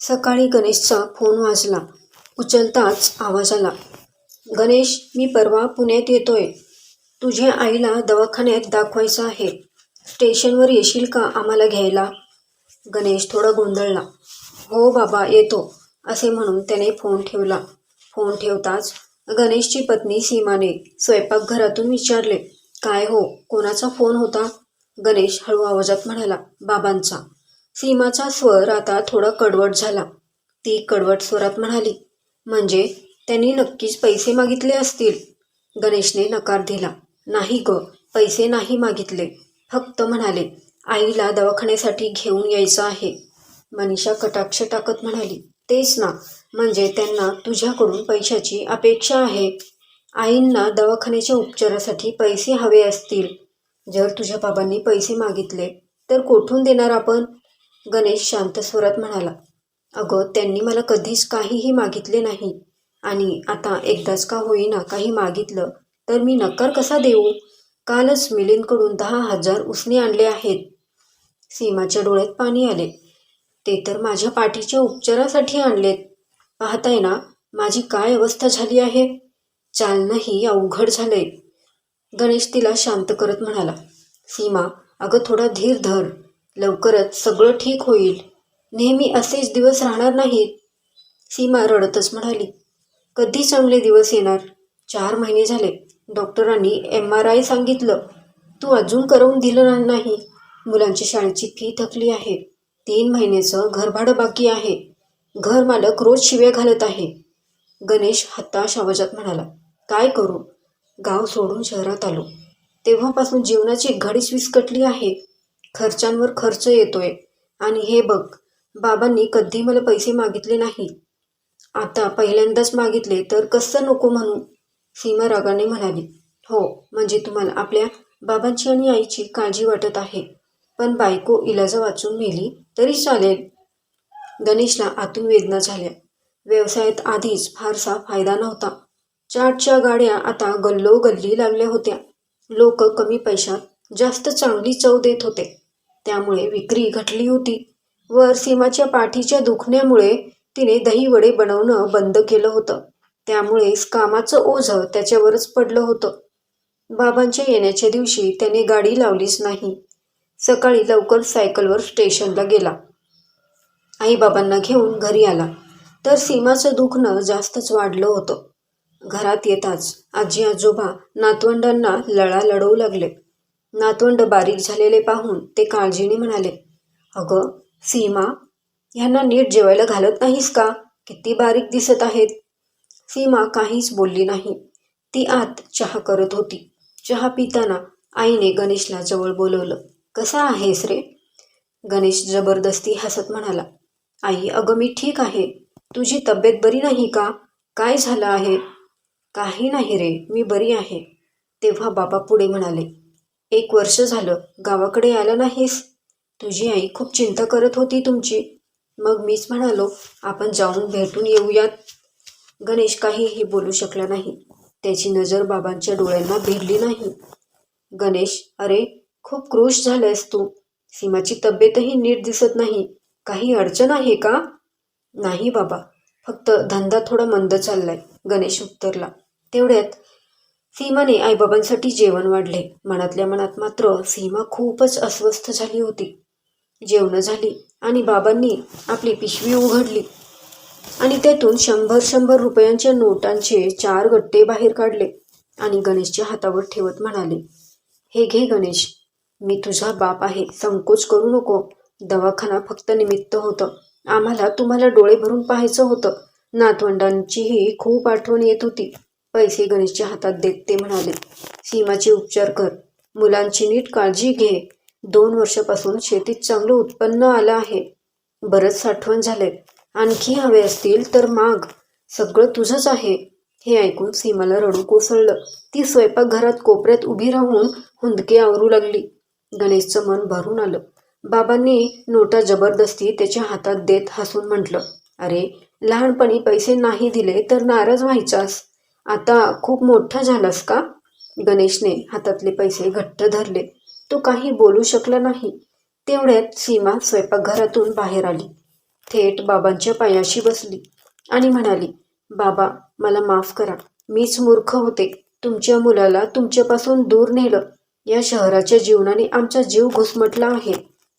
सकाळी गणेशचा फोन वाजला. उचलताच आवाज आला गणेश मी परवा पुण्यात येतोय. तुझ्या आईला दवाखान्यात दाखवायचं आहे. स्टेशनवर येशील का आम्हाला घ्यायला? गणेश थोडा गोंधळला. हो बाबा येतो असे म्हणून त्याने फोन ठेवला. फोन ठेवताच गणेशची पत्नी सीमाने स्वयंपाकघरातून विचारले काय हो कोणाचा फोन होता? गणेश हळू आवाजात म्हणाला बाबांचा. सीमाचा स्वर आता थोडा कडवट झाला. ती कडवट स्वरात म्हणाली म्हणजे त्यांनी नक्कीच पैसे मागितले असतील. गणेशने नकार दिला नाही ग पैसे नाही मागितले. फक्त म्हणाले आईला दवाखान्यासाठी घेऊन यायचं आहे. मनीषा कटाक्ष टाकत म्हणाली तेच ना म्हणजे त्यांना तुझ्याकडून पैशाची अपेक्षा आहे. आईंना दवाखान्याच्या उपचारासाठी पैसे हवे असतील. जर तुझ्या बाबांनी पैसे मागितले तर कोठून देणार आपण? गणेश शांत स्वरात म्हणाला अगं त्यांनी मला कधीच काहीही मागितले नाही. आणि आता एकदाच का होईना काही मागितलं तर मी नकार कसा देऊ? कालच मिलिंदकडून दहा हजार उसने आणले आहेत. सीमाच्या डोळ्यात पाणी आले. ते तर माझ्या पाठीच्या उपचारासाठी आणलेत. पाहताय ना माझी काय अवस्था झाली आहे? चालणंही अवघड झालंय. गणेश तिला शांत करत म्हणाला सीमा अगं थोडा धीर धर. लवकरच सगळं ठीक होईल. नेहमी असेच दिवस राहणार नाहीत. सीमा रडतच म्हणाली. कधी चांगले दिवस येणार? चार महिने झाले. डॉक्टरांनी एम आर आय सांगितलं. तू अजून करवून दिलं नाही. मुलांची शाळेची फी थकली आहे. तीन महिन्याचं घरभाडं बाकी आहे. घर मालक रोज शिव्या घालत आहे. गणेश हताश आवाजात म्हणाला. काय करू? गाव सोडून शहरात आलो. तेव्हापासून जीवनाची घडीच विस्कटली आहे. खर्चांवर खर्च येतोय. आणि हे बघ बाबांनी कधी मला पैसे मागितले नाही. आता पहिल्यांदाच मागितले तर कसं नको म्हणू? सीमा रागाने म्हणाली. हो म्हणजे तुम्हाला आपल्या बाबांची आणि आईची काळजी वाटत आहे. पण बायको इलाजा वाचून मेली तरी चालेल. गणेशला आतून वेदना झाल्या. व्यवसायात आधीच फारसा फायदा नव्हता. चाटच्या गाड्या आता गल्लोगल्ली लागल्या होत्या. लोक कमी पैशात जास्त चांगली चव देत होते. त्यामुळे विक्री घटली होती. वर सीमाच्या पाठीच्या दुखण्यामुळे तिने दहीवडे बनवणं बंद केलं होतं. त्यामुळेच कामाचं ओझं त्याच्यावरच पडलं होतं. बाबांच्या येण्याच्या दिवशी त्याने गाडी लावलीच नाही. सकाळी लवकर सायकलवर स्टेशनला गेला. आईबाबांना घेऊन घरी आला. तर सीमाचं दुखणं जास्तच वाढलं होतं. घरात येताच आजी आजोबा नातवंडांना लळा लढवू लागले. नातवंड बारीक झालेले पाहून ते काळजीने म्हणाले अगं सीमा ह्यांना नीट जेवायला घालत नाहीस का? किती बारीक दिसत आहेत. सीमा काहीच बोलली नाही. ती आत चहा करत होती. चहा पिताना आईने गणेशला जवळ बोलवलं कसा आहेस रे? गणेश जबरदस्ती हसत म्हणाला आई अगं मी ठीक आहे. तुझी तब्येत बरी नाही का? काय झालं आहे? काही नाही रे मी बरी आहे. तेव्हा बाबा पुढे म्हणाले एक वर्ष झालं गावाकडे आलं नाहीस. तुझी आई खूप चिंता करत होती तुमची. मग मीच म्हणालो आपण जाऊन भेटून येऊयात. गणेश काहीही बोलू शकला नाही. त्याची नजर बाबांच्या डोळ्यांना भिडली नाही. गणेश अरे खूप क्रूश झालायस तू. सीमाची तब्येतही नीट दिसत नाही. काही अडचण आहे का? नाही बाबा. फक्त धंदा थोडा मंद चाललाय. गणेश उत्तरला. तेवढ्यात सीमाने आईबाबांसाठी जेवण वाढले. मनातल्या मनात मात्र सीमा खूपच अस्वस्थ झाली होती. जेवणं झाली आणि बाबांनी आपली पिशवी उघडली आणि त्यातून शंभर शंभर रुपयांच्या नोटांचे चार गट्टे बाहेर काढले आणि गणेशच्या हातावर ठेवत म्हणाले हे घे गणेश मी तुझा बाप आहे संकोच करू नको. दवाखाना फक्त निमित्त होतं. आम्हाला तुम्हाला डोळे भरून पाहायचं होतं. नातवंडांचीही खूप आठवण येत होती. पैसे गणेशच्या हातात देत ते म्हणाले सीमाचे उपचार कर. मुलांची नीट काळजी घे. दोन वर्षापासून शेतीत चांगलं उत्पन्न आलं आहे. बरंच साठवण झालंय. आणखी हवे असतील तर माग. सगळं तुझंच आहे. हे ऐकून सीमाला रडू कोसळलं. ती स्वयंपाकघरात कोपऱ्यात उभी राहून हुंदके आवरू लागली. गणेशचं मन भरून आलं. बाबांनी नोटा जबरदस्ती त्याच्या हातात देत हसून म्हटलं अरे लहानपणी पैसे नाही दिले तर नाराज व्हायचास. आता खूप मोठा झालास का? गणेशने हातातले पैसे घट्ट धरले. तो काही बोलू शकला नाही. तेवढ्यात सीमा स्वयंपाकघरातून बाहेर आली. थेट बाबांच्या पायाशी बसली आणि म्हणाली बाबा मला माफ करा. मीच मूर्ख होते. तुमच्या मुलाला तुमच्यापासून दूर नेलं. या शहराच्या जीवनाने आमचा जीव घुसमटला आहे.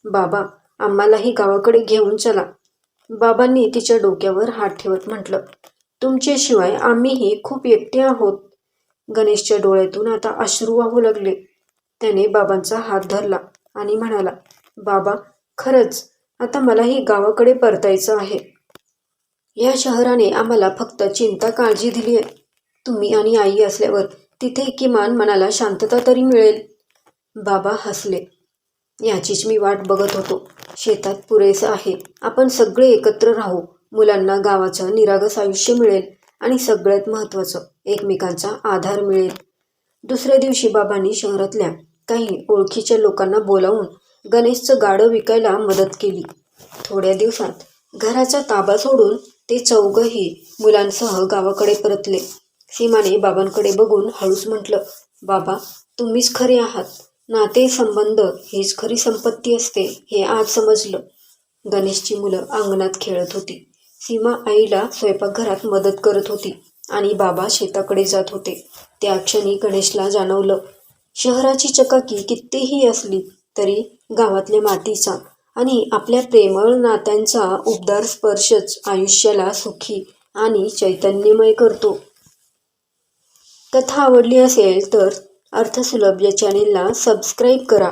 बाबा आम्हालाही गावाकडे घेऊन चला. बाबांनी तिच्या डोक्यावर हात ठेवत म्हटलं तुमच्याशिवाय आम्हीही खूप एकटे आहोत. गणेशच्या डोळ्यातून आता अश्रू वाहू लागले. त्याने बाबांचा हात धरला आणि म्हणाला बाबा खरंच आता मलाही गावाकडे परतायचं आहे. या शहराने आम्हाला फक्त चिंता काळजी दिली आहे. तुम्ही आणि आई असल्यावर तिथे किमान मनाला शांतता तरी मिळेल. बाबा हसले. याचीच मी वाट बघत होतो. शेतात पुरेसं आहे. आपण सगळे एकत्र राहू. मुलांना गावाचं निरागस आयुष्य मिळेल आणि सगळ्यात महत्त्वाचं एकमेकांचा आधार मिळेल. दुसऱ्या दिवशी बाबांनी शहरातल्या काही ओळखीच्या लोकांना बोलावून गणेशचं गाडं विकायला मदत केली. थोड्या दिवसात घराचा ताबा सोडून ते चौघही मुलांसह गावाकडे परतले. सीमाने बाबांकडे बघून हळूच म्हटलं बाबा तुम्हीच खरे आहात. नाते संबंध हीच खरी संपत्ती असते हे आज समजलं. गणेशची मुलं अंगणात खेळत होती. सीमा आईला स्वयंपाकघरात मदत करत होती आणि बाबा शेताकडे जात होते. त्या क्षणी गणेशला जाणवलं शहराची चकाकी कितीही असली तरी गावातल्या मातीचा आणि आपल्या प्रेमळ नात्यांचा उबदार स्पर्शच आयुष्याला सुखी आणि चैतन्यमय करतो. कथा आवडली असेल तर अर्थसुलभ या चॅनेलला सबस्क्राईब करा.